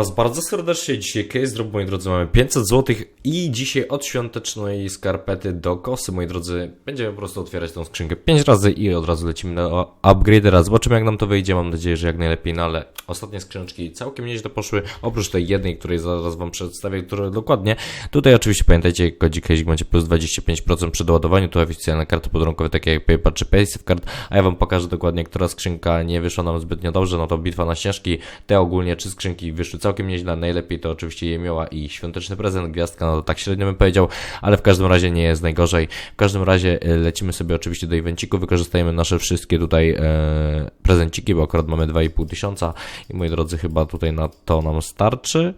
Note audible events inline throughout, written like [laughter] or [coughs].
Was bardzo serdecznie. Dzisiaj case drop, moi drodzy, mamy 500 zł i dzisiaj od świątecznej skarpety do kosy, moi drodzy, będziemy po prostu otwierać tą skrzynkę 5 razy i od razu lecimy na upgrade'era. Zobaczymy jak nam to wyjdzie, mam nadzieję, że jak najlepiej, no ale ostatnie skrzyneczki całkiem nieźle poszły, oprócz tej jednej, której zaraz Wam przedstawię, która dokładnie. Tutaj oczywiście pamiętajcie, kodzik case macie plus 25% przy doładowaniu, tu oficjalne karty podrękowe, takie jak PayPal czy PaySafeCard, a ja Wam pokażę dokładnie, która skrzynka nie wyszła nam zbytnio dobrze, no to bitwa na śnieżki, te ogólnie trzy skrzynki wyszły całkiem nieźle, najlepiej to oczywiście jemioła i świąteczny prezent, gwiazdka, no to tak średnio bym powiedział, ale w każdym razie nie jest najgorzej. W każdym razie e, lecimy sobie oczywiście do evenciku, wykorzystajemy nasze wszystkie tutaj e, prezenciki, bo akurat mamy 2,5 tysiąca i moi drodzy, chyba tutaj na to nam starczy.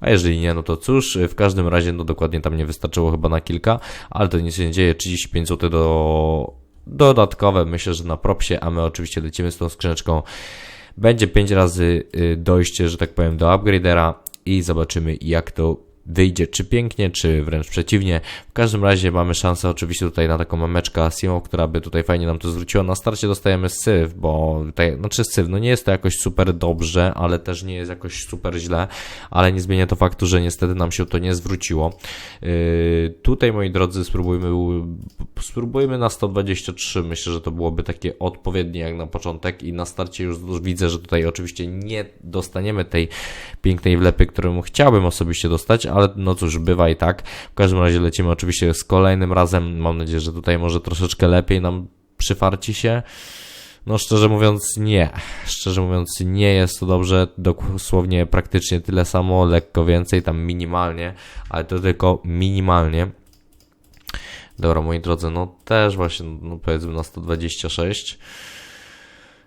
A jeżeli nie, no to cóż, w każdym razie, no dokładnie tam nie wystarczyło chyba na kilka, ale to nic się nie dzieje, 35 zł do dodatkowe, myślę, że na propsie, a my oczywiście lecimy z tą skrzyneczką. Będzie 5 razy y, dojście, że tak powiem, do upgradera i zobaczymy jak to wyjdzie, czy pięknie, czy wręcz przeciwnie. W każdym razie mamy szansę oczywiście tutaj na taką mameczkę Simo, która by tutaj fajnie nam to zwróciła. Na starcie dostajemy syf, bo tutaj, znaczy syf, no nie jest to jakoś super dobrze, ale też nie jest jakoś super źle, ale nie zmienia to faktu, że niestety nam się to nie zwróciło. Yy, tutaj, moi drodzy, spróbujmy, spróbujmy na 123, myślę, że to byłoby takie odpowiednie jak na początek i na starcie już widzę, że tutaj oczywiście nie dostaniemy tej pięknej wlepy, którą chciałbym osobiście dostać, ale no cóż, bywa i tak. W każdym razie lecimy oczywiście z kolejnym razem. Mam nadzieję, że tutaj może troszeczkę lepiej nam przyfarci się. No szczerze mówiąc nie. Szczerze mówiąc nie jest to dobrze. Dosłownie praktycznie tyle samo, lekko więcej, tam minimalnie, ale to tylko minimalnie. Dobra, moi drodzy, no też właśnie, no powiedzmy na 126.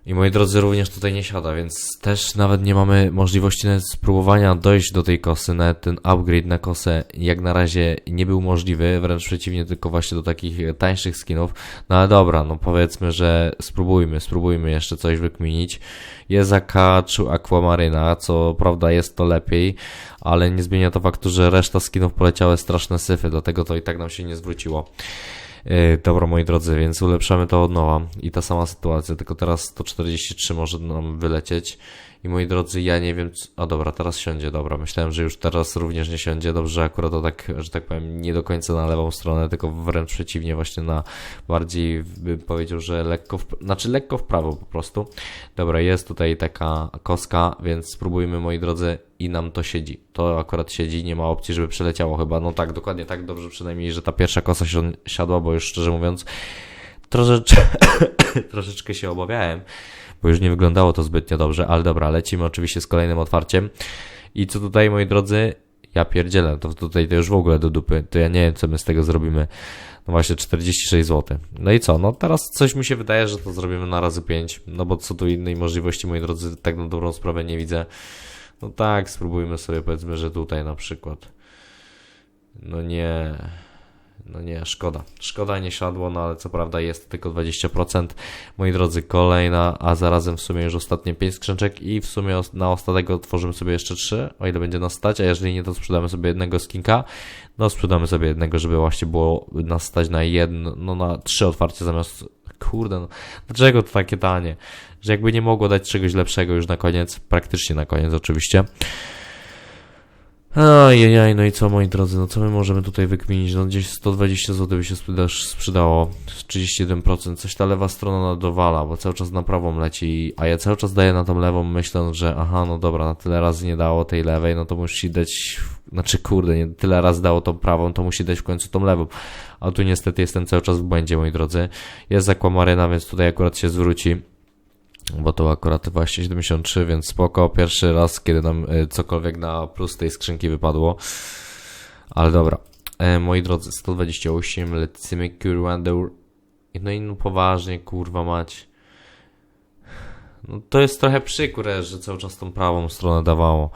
I moi drodzy, również tutaj nie siada, więc też nawet nie mamy możliwości spróbowania dojść do tej kosy. Nawet ten upgrade na kosę jak na razie nie był możliwy, wręcz przeciwnie, tylko właśnie do takich tańszych skinów. No ale dobra, no powiedzmy, że spróbujmy, spróbujmy jeszcze coś wykminić. Jest czy Aquamaryna, co prawda jest to lepiej, ale nie zmienia to faktu, że reszta skinów poleciały straszne syfy, dlatego to i tak nam się nie zwróciło. E, dobra, moi drodzy, więc ulepszamy to od nowa. I ta sama sytuacja, tylko teraz 143 może nam wylecieć. I moi drodzy, ja nie wiem, co... a dobra, teraz siądzie, dobra. Myślałem, że już teraz również nie siądzie. Dobrze, akurat to tak, że tak powiem, nie do końca na lewą stronę, tylko wręcz przeciwnie, właśnie na bardziej bym powiedział, że lekko, w... znaczy lekko w prawo po prostu. Dobra, jest tutaj taka koska, więc spróbujmy, moi drodzy, i nam to siedzi. To akurat siedzi, nie ma opcji, żeby przeleciało chyba. No tak, dokładnie tak, dobrze przynajmniej, że ta pierwsza kosa siadła, bo już szczerze mówiąc, troszeczkę, [coughs] troszeczkę się obawiałem bo już nie wyglądało to zbytnio dobrze, ale dobra, lecimy oczywiście z kolejnym otwarciem. I co tutaj, moi drodzy, ja pierdzielę, to tutaj to już w ogóle do dupy, to ja nie wiem, co my z tego zrobimy. No właśnie, 46 zł. No i co, no teraz coś mi się wydaje, że to zrobimy na razy 5, no bo co tu innej możliwości, moi drodzy, tak na dobrą sprawę nie widzę. No tak, spróbujmy sobie, powiedzmy, że tutaj na przykład. No nie... No nie, szkoda. Szkoda nie siadło, no ale co prawda jest tylko 20%. Moi drodzy, kolejna, a zarazem w sumie już ostatnie 5 skrzynczek i w sumie na ostatniego otworzymy sobie jeszcze 3, o ile będzie nas stać, a jeżeli nie, to sprzedamy sobie jednego skinka. No sprzedamy sobie jednego, żeby właśnie było nas stać na jedno, no na trzy otwarcie zamiast kurde, no, dlaczego to takie tanie? Że jakby nie mogło dać czegoś lepszego już na koniec, praktycznie na koniec oczywiście. Ajajaj, no i co moi drodzy, no co my możemy tutaj wykminić? No gdzieś 120 zł by się sprzedało, 31%, coś ta lewa strona dowala, bo cały czas na prawą leci, a ja cały czas daję na tą lewą myśląc, że aha, no dobra, na tyle razy nie dało tej lewej, no to musi dać, znaczy kurde, nie tyle razy dało tą prawą, to musi dać w końcu tą lewą, a tu niestety jestem cały czas w błędzie, moi drodzy. Jest zakłamaryna, więc tutaj akurat się zwróci bo to akurat właśnie 73, więc spoko. Pierwszy raz, kiedy nam e, cokolwiek na plus tej skrzynki wypadło. Ale dobra. E, moi drodzy, 128, lecimy Curwander. No i no poważnie, kurwa mać. No to jest trochę przykre, że cały czas tą prawą stronę dawało.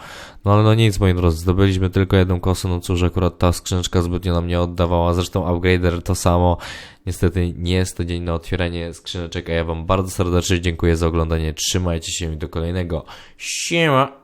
No ale no nic, moi drodzy, zdobyliśmy tylko jedną kosę, no cóż, akurat ta skrzyneczka zbytnio nam nie oddawała. Zresztą upgrader to samo. Niestety nie jest to dzień na otwieranie skrzyneczek, a ja wam bardzo serdecznie dziękuję za oglądanie. Trzymajcie się i do kolejnego. Siema!